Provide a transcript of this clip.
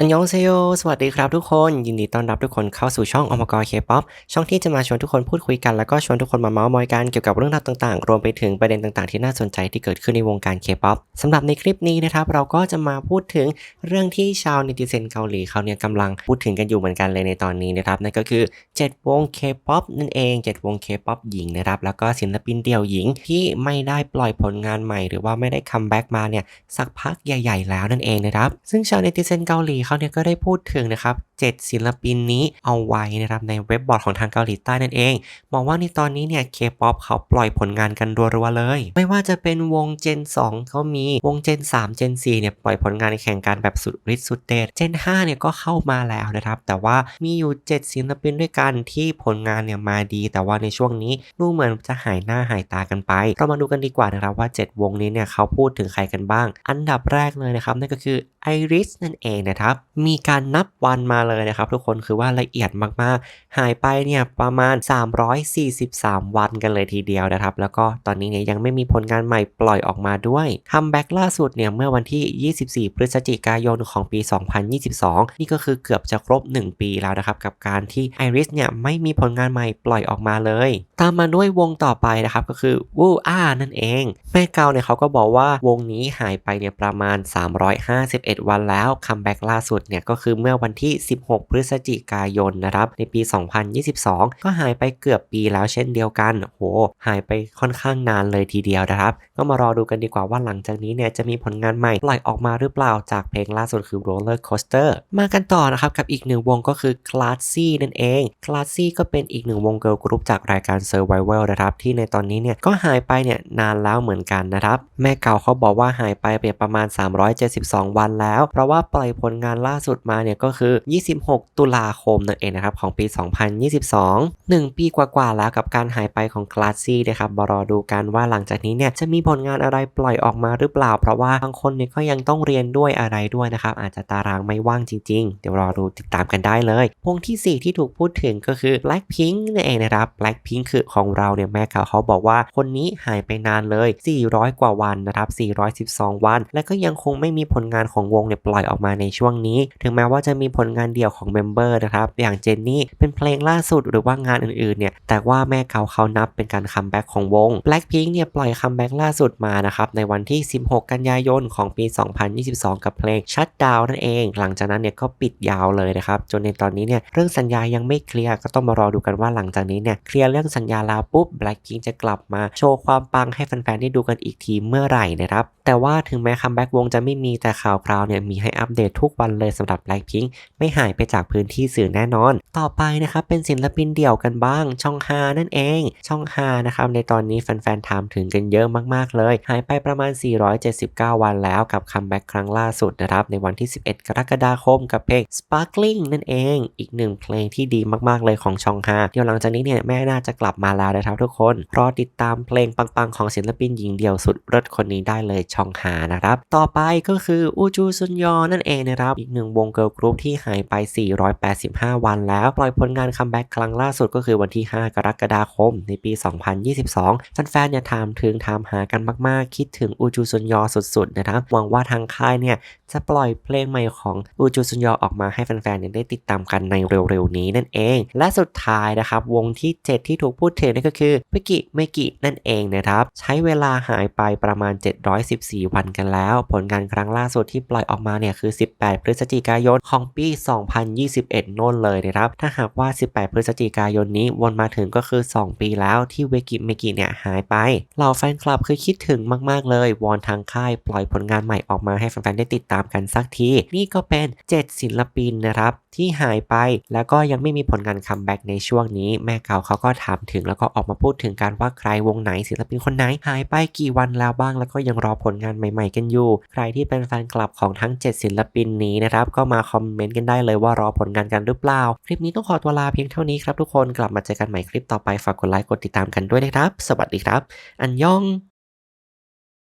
อันยองเซโยสวัสดีครับทุกคน ยินดีต้อนรับทุกคนเข้าสู่ช่องอมกรเคป๊อปช่องที่จะมาชวนทุกคนพูดคุยกัน แล้วก็ชวนทุกคนมาเมาส์มอยกันเกี่ยวกับเรื่องราวต่างๆ รวมไปถึงประเด็นต่างๆ ที่น่าสนใจที่เกิดขึ้นในวงการเคป๊อปสำหรับในคลิปนี้นะครับ เราก็จะมาพูดถึงเรื่องที่ชาวเนติเซนเกาหลีเขาเนี่ยกำลังพูดถึงกันอยู่เหมือนกันเลยในตอนนี้นะครับนั่นก็คือ 7 วงเคป๊อปนั่นเอง 7 วงเคป๊อปหญิงนะครับแล้วก็ศิลปินเดี่ยวหญิงที่ไม่ได้ปล่อยผลงานใหม่ หรือว่าไม่ได้คัมแบ็กมาเนี่ยสักพักใหญ่ ๆ แล้วนั่นเองนะครับซึ่งชาวเนติเซนเกาหลีเขาเนี่ยก็ได้พูดถึงนะครับ 7 ศิลปินนี้เอาไว้นะครับในเว็บบอร์ดของทางเกาหลีใต้นั่นเองมองว่าในตอนนี้เนี่ยเคป๊อปเขาปล่อยผลงานกันรัวๆเลย ไม่ว่าจะเป็นวง Gen 2เขามีวง Gen 3 Gen 4เนี่ยปล่อยผลงานแข่งกันแบบสุดฤทธิ์สุดเดช Gen 5เนี่ยก็เข้ามาแล้วนะครับแต่ว่ามีอยู่ 7 ศิลปินด้วยกันที่ผลงานเนี่ยมาดี แต่ว่าในช่วงนี้ดูเหมือนจะหายหน้าหายตากันไป เรามาดูกันดีกว่านะครับว่า 7 วงนี้เนี่ยเขาพูดถึงใครกันบ้าง อันดับแรกเลยนะครับนั่นก็คือไอริสนั่นเองนะครับมีการนับวันมาเลยนะครับทุกคนคือว่าละเอียดมากๆ หายไปเนี่ยประมาณ 343 วันกันเลยทีเดียวนะครับ แล้วก็ตอนนี้เนี่ยยังไม่มีผลงานใหม่ปล่อยออกมาด้วยคัมแบ็กล่าสุดเนี่ยเมื่อวันที่ 24 พฤศจิกายนของปี 2022 นี่ก็คือเกือบจะครบ 1 ปีแล้วนะครับ กับการที่ไอริสเนี่ยไม่มีผลงานใหม่ปล่อยออกมาเลย ตามมาด้วยวงต่อไปนะครับก็คือวูอานั่นเอง แม่เกาเนี่ยเขาก็บอกว่าวงนี้หายไปเนี่ยประมาณ 351 วันแล้วคัมแบ็กล่าสุดเนี่ยก็คือเมื่อวันที่16 พฤศจิกายนนะครับในปี 2022 ก็หายไปเกือบปีแล้วเช่นเดียวกันโหหายไปค่อนข้างนานเลยทีเดียวนะครับ ก็มารอดูกันดีกว่าว่าหลังจากนี้เนี่ยจะมีผลงานใหม่ปล่อยออกมาหรือเปล่าจากเพลงล่าสุดคือ Roller Coaster มากันต่อนะครับกับอีกหนึ่งวงก็คือ Classy นั่นเอง Classy ก็เป็นอีกหนึ่งวงเกิร์ลกรุ๊ปจากรายการ Survival นะครับที่ในตอนนี้เนี่ยก็หายไปเนี่ยนานแล้วเหมือนกันนะครับแม่เก่าเขาบอกว่าหายไปเป็นประมาณ 372 วันแล้ว เพราะว่าปล่อยผลงานล่าสุดมาเนี่ยก็คือ26ตุลาคมนั่นเองนะครับของปี 2022 1 ปีกว่าๆแล้วกับการหายไปของ Classy นะครับมารอดูกันว่าหลังจากนี้เนี่ยจะมีผลงานอะไรปล่อยออกมาหรือเปล่า เพราะว่าบางคนเนี่ยก็ยังต้องเรียนด้วยอะไรด้วยนะครับอาจจะตารางไม่ว่างจริงๆ เดี๋ยวรอดูติดตามกันได้เลยวงที่ 4 ที่ถูกพูดถึงก็คือ Blackpink นั่นเองนะครับ Blackpink คือของเราเนี่ยแม่เขาเขาบอกว่าคนนี้หายไปนานเลย 400 กว่าวันนะครับ 412 วัน และก็ยังคงไม่มีผลงานของวงเนี่ยปล่อยออกมาในช่วงนี้ ถึงแม้ว่าจะมีผลงานเดี่ยวของเมมเบอร์นะครับ อย่างเจนนี่เป็นเพลงล่าสุดหรือว่างานอื่นๆเนี่ย แต่ว่าแม่เขาเขานับเป็นการคัมแบ็กของวง Blackpink เนี่ยปล่อยคัมแบ็กล่าสุดมานะครับในวันที่ 16 กันยายนของปี 2022 กับเพลง Shut Down นั่นเอง หลังจากนั้นเนี่ยก็ปิดยาวเลยนะครับจนในตอนนี้เนี่ยเรื่องสัญญายังไม่เคลียร์ก็ต้องมารอดูกันว่าหลังจากนี้เนี่ยเคลียร์เรื่องสัญญาแล้วปุ๊บ Blackpink จะกลับมาโชว์ความปังให้แฟนๆได้ดูกันอีกทีเมื่อไหร่นะครับแต่ว่าถึงแม้คัมแบ็กวงจะไม่มีแต่ข่าวคราวเนี่ยมีให้อัปเดตทุกวันเลยสำหรับ Blackpink ไม่หายไปจากพื้นที่สื่อแน่นอน ต่อไปนะครับเป็นศิลปินเดี่ยวกันบ้าง ช่องฮานั่นเอง ช่องฮานะครับในตอนนี้แฟนๆถามถึงกันเยอะมากๆเลย หายไปประมาณ 479 วันแล้วกับคัมแบ็กครั้งล่าสุดนะครับในวันที่ 11 กรกฎาคมกับเพลง Sparkling นั่นเอง อีกหนึ่งเพลงที่ดีมากๆเลยของช่องฮาเดี๋ยวหลังจากนี้เนี่ยแม่น่าจะกลับมาแล้วนะครับทุกคน รอติดตามเพลงปังๆของศิลปินหญิงเดี่ยวสุดเลิศคนนี้ได้เลยช่องหานะครับ ต่อไปก็คืออูจูซุนยอนั่นเองนะครับอีกหนึ่งวงเกิร์ลกรุ๊ปที่หายไป 485 วันแล้ว ปล่อยผลงานคัมแบ็กครั้งล่าสุดก็คือวันที่ 5 กรกฎาคม ในปี 2022 แฟนๆเนี่ยถามถึงถามหากันมากๆ คิดถึงอูจูซุนยอสุดๆนะครับหวังว่าทางค่ายเนี่ยจะปล่อยเพลงใหม่ของอูจูซุนยอออกมาให้แฟนๆเนี่ยได้ติดตามกันในเร็วๆนี้นั่นเอง และสุดท้ายนะครับวงที่ 7 ที่ถูกพูดถึงนั่นก็คือพิกิเมกินั่นเองนะครับใช้เวลาหายไปประมาณ 714 วันกันแล้ว ผลงานครั้งล่าสุดที่ปล่อยออกมาเนี่ยคือ 18 พฤศจิกายนของปี 2 2021โน่นเลยนะครับ ถ้าหากว่า 18 พฤศจิกายนนี้วนมาถึงก็คือ 2 ปีแล้วที่เวกิเมกิเนี่ยหายไป เหล่าแฟนคลับคือคิดถึงมาก ๆ เลย วอนทางค่ายปล่อยผลงานใหม่ออกมาให้แฟนๆ ได้ติดตามกันสักที นี่ก็เป็น 7 ศิลปินนะครับที่หายไป แล้วก็ยังไม่มีผลงานคัมแบ็กในช่วงนี้แม่เก่าเขาก็ถามถึงแล้วก็ออกมาพูดถึงการว่าใครวงไหนศิลปินคนไหนหายไปกี่วันแล้วบ้าง แล้วก็ยังรอผลงานใหม่ ๆ กันอยู่ ใครที่เป็นแฟนคลับของทั้ง 7 ศิลปินนี้นะครับก็มาคอมเมนต์กันได้เลยว่ารอผลงานกันหรือเปล่า คลิปนี้ต้องขอตัวลาเพียงเท่านี้ครับทุกคนกลับมาเจอกันใหม่คลิปต่อไปฝากกดไลค์กดติดตามกันด้วยนะครับ สวัสดีครับ อันยอง